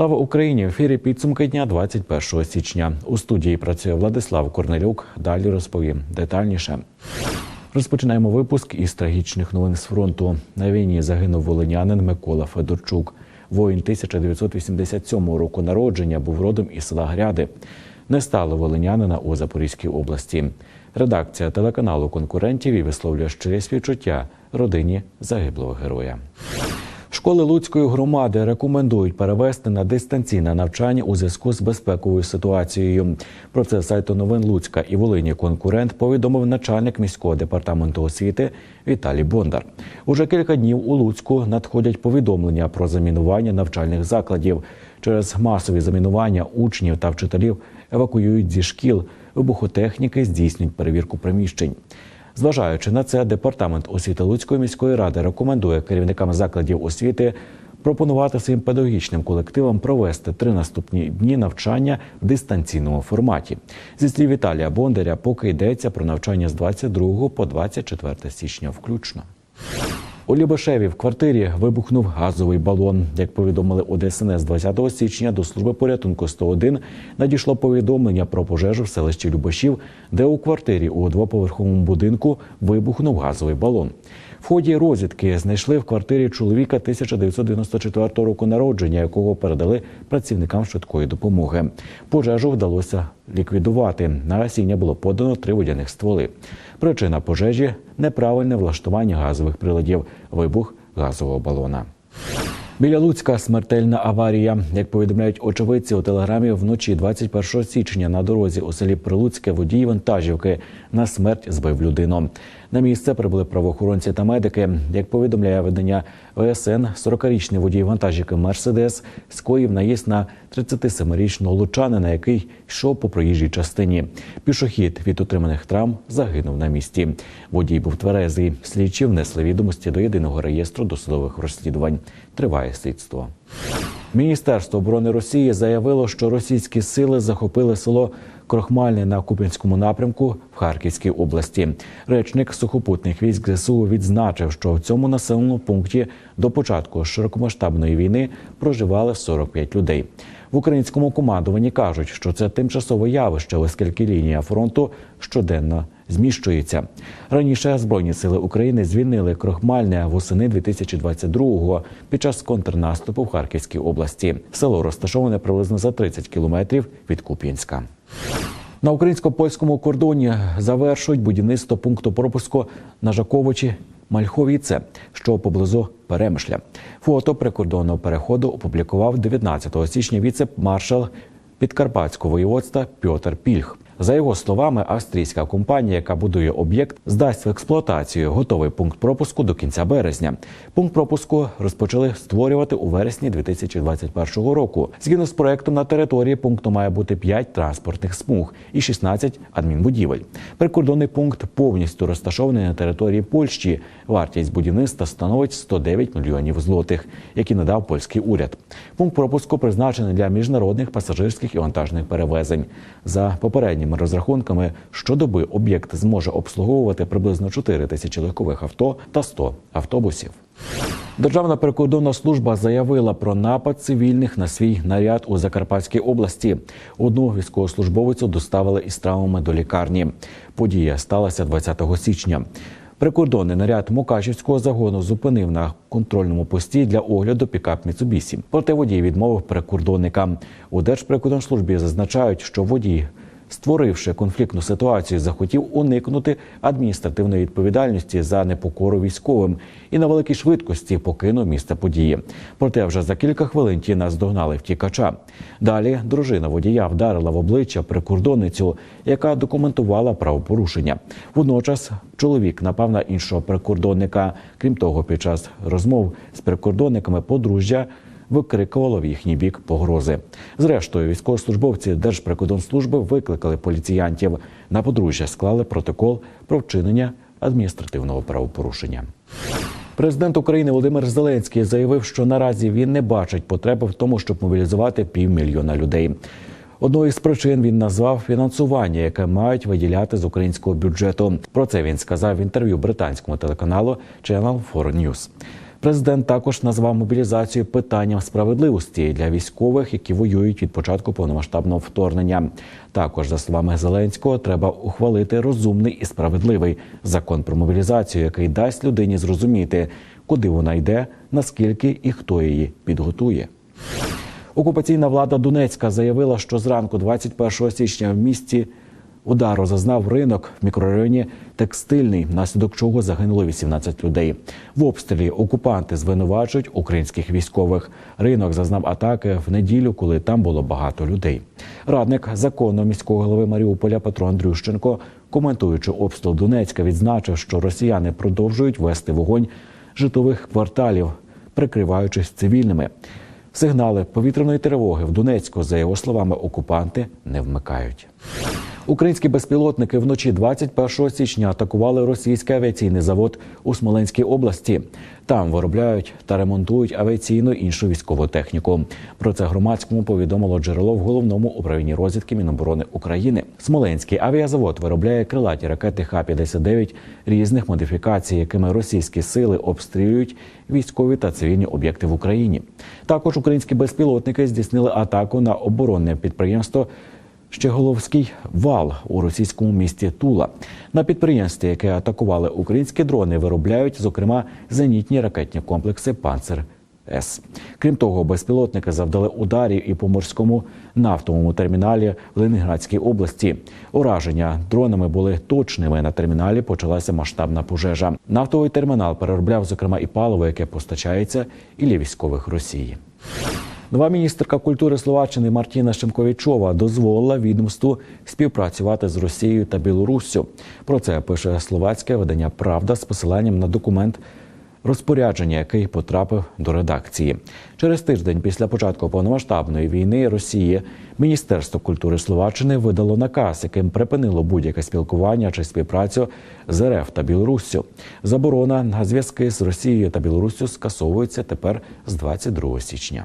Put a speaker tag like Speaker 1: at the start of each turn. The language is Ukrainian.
Speaker 1: Слава Україні! В ефірі підсумки дня 21 січня. У студії працює Владислав Корнелюк. Далі розповім детальніше. Розпочинаємо випуск із трагічних новин з фронту. На війні загинув волинянин Микола Федорчук. Воїн 1987 року народження був родом із села Гряди. Не стало волинянина у Запорізькій області. Редакція телеканалу конкурентів і висловлює щирі співчуття родині загиблого героя. Школи Луцької громади рекомендують перевести на дистанційне навчання у зв'язку з безпековою ситуацією. Про це сайту новин Луцька і Волині конкурент повідомив начальник міського департаменту освіти Віталій Бондар. Уже кілька днів у Луцьку надходять повідомлення про замінування навчальних закладів. Через масові замінування учнів та вчителів евакуюють зі шкіл. Вибухотехніки здійснюють перевірку приміщень. Зважаючи на це, департамент освіти Луцької міської ради рекомендує керівникам закладів освіти пропонувати своїм педагогічним колективам провести три наступні дні навчання в дистанційному форматі. Зі слів Віталія Бондаря, поки йдеться про навчання з 22 по 24 січня, включно. У Любешеві в квартирі вибухнув газовий балон. Як повідомили у ДСНС 20 січня до служби порятунку 101 надійшло повідомлення про пожежу в селищі Любешів, де у квартирі у двоповерховому будинку вибухнув газовий балон. В ході розвідки знайшли в квартирі чоловіка 1994 року народження, якого передали працівникам швидкої допомоги. Пожежу вдалося ліквідувати. На гасіння було подано три водяних стволи. Причина пожежі неправильне влаштування газових приладів, вибух газового балона. Біля Луцька смертельна аварія. Як повідомляють очевидці у телеграмі, вночі 21 січня на дорозі у селі Прилуцьке водій вантажівки на смерть збив людину. На місце прибули правоохоронці та медики. Як повідомляє видання ВСН, 40-річний водій вантажівки Мерседес скоїв наїзд на 37-річного лучанина, який йшов по проїжджій частині. Пішохід від отриманих травм загинув на місці. Водій був тверезий. Слідчі внесли відомості до єдиного реєстру досудових розслідувань. Триває слідство. Міністерство оборони Росії заявило, що російські сили захопили село Крохмальне на Куп'янському напрямку в Харківській області. Речник сухопутних військ ЗСУ відзначив, що в цьому населеному пункті до початку широкомасштабної війни проживали 45 людей. В українському командуванні кажуть, що це тимчасове явище, оскільки лінія фронту щоденно зміщується. Раніше збройні сили України звільнили крохмальне восени 2022-го під час контрнаступу в Харківській області. Село розташоване приблизно за 30 кілометрів від Куп'янська. На українсько-польському кордоні завершують будівництво пункту пропуску на Жаковичі Мальховіце, що поблизу Перемишля. Фото прикордонного переходу опублікував 19 січня віце-маршал Підкарпатського воєводства Пьотр Пільх. За його словами, австрійська компанія, яка будує об'єкт, здасть в експлуатацію готовий пункт пропуску до кінця березня. Пункт пропуску розпочали створювати у вересні 2021 року. Згідно з проектом на території пункту має бути 5 транспортних смуг і 16 адмінбудівель. Прикордонний пункт повністю розташований на території Польщі. Вартість будівництва становить 109 мільйонів злотих, які надав польський уряд. Пункт пропуску призначений для міжнародних пасажирських і вантажних перевезень. За попередніми розрахунками, щодоби об'єкт зможе обслуговувати приблизно 4 тисячі легкових авто та 100 автобусів. Державна прикордонна служба заявила про напад цивільних на свій наряд у Закарпатській області. Одну військовослужбовицю доставили із травмами до лікарні. Подія сталася 20 січня. Прикордонний наряд Мукачівського загону зупинив на контрольному пості для огляду пікап Міцубісі. Проте водій відмовив прикордонникам. У Держприкордонслужбі зазначають, що водій створивши конфліктну ситуацію, захотів уникнути адміністративної відповідальності за непокору військовим і на великій швидкості покинув місце події. Проте вже за кілька хвилин ті наздогнали втікача. Далі дружина водія вдарила в обличчя прикордонницю, яка документувала правопорушення. Водночас чоловік напав на іншого прикордонника. Крім того, під час розмов з прикордонниками подружжя викрикувало в їхній бік погрози. Зрештою, військовослужбовці Держприкордонслужби викликали поліціянтів. На подружжя склали протокол про вчинення адміністративного правопорушення. Президент України Володимир Зеленський заявив, що наразі він не бачить потреби в тому, щоб мобілізувати півмільйона людей. Одною з причин він назвав фінансування, яке мають виділяти з українського бюджету. Про це він сказав в інтерв'ю британському телеканалу Channel 4 News. Президент також назвав мобілізацію питанням справедливості для військових, які воюють від початку повномасштабного вторгнення. Також, за словами Зеленського, треба ухвалити розумний і справедливий закон про мобілізацію, який дасть людині зрозуміти, куди вона йде, наскільки і хто її підготує. Окупаційна влада Донецька заявила, що зранку 21 січня в місті удару зазнав ринок в мікрорайоні Текстильний, внаслідок чого загинуло 18 людей. В обстрілі окупанти звинувачують українських військових. Ринок зазнав атаки в неділю, коли там було багато людей. Радник законного міського голови Маріуполя Петро Андрющенко, коментуючи обстріл Донецька, відзначив, що росіяни продовжують вести вогонь житлових кварталів, прикриваючись цивільними. Сигнали повітряної тривоги в Донецьку, за його словами, окупанти не вмикають. Українські безпілотники вночі 21 січня атакували російський авіаційний завод у Смоленській області. Там виробляють та ремонтують авіаційну іншу військову техніку. Про це громадському повідомило джерело в головному управлінні розвідки Міноборони України. Смоленський авіазавод виробляє крилаті ракети Х-59 різних модифікацій, якими російські сили обстрілюють військові та цивільні об'єкти в Україні. Також українські безпілотники здійснили атаку на оборонне підприємство. Щеголовський вал у російському місті Тула на підприємстві, яке атакували українські дрони, виробляють зокрема зенітні ракетні комплекси Панцер С. Крім того, безпілотники завдали ударів і по морському нафтовому терміналі в Ленінградській області. Ураження дронами були точними. На терміналі почалася масштабна пожежа. Нафтовий термінал переробляв зокрема і паливо, яке постачається і для військових Росії. Нова міністерка культури Словаччини Мартіна Шемковічова дозволила відомству співпрацювати з Росією та Білоруссю. Про це пише словацьке видання Правда з посиланням на документ розпорядження, який потрапив до редакції. Через тиждень після початку повномасштабної війни Росії Міністерство культури Словаччини видало наказ, яким припинило будь-яке спілкування чи співпрацю з РФ та Білоруссю. Заборона на зв'язки з Росією та Білоруссю скасовується тепер з 22 січня.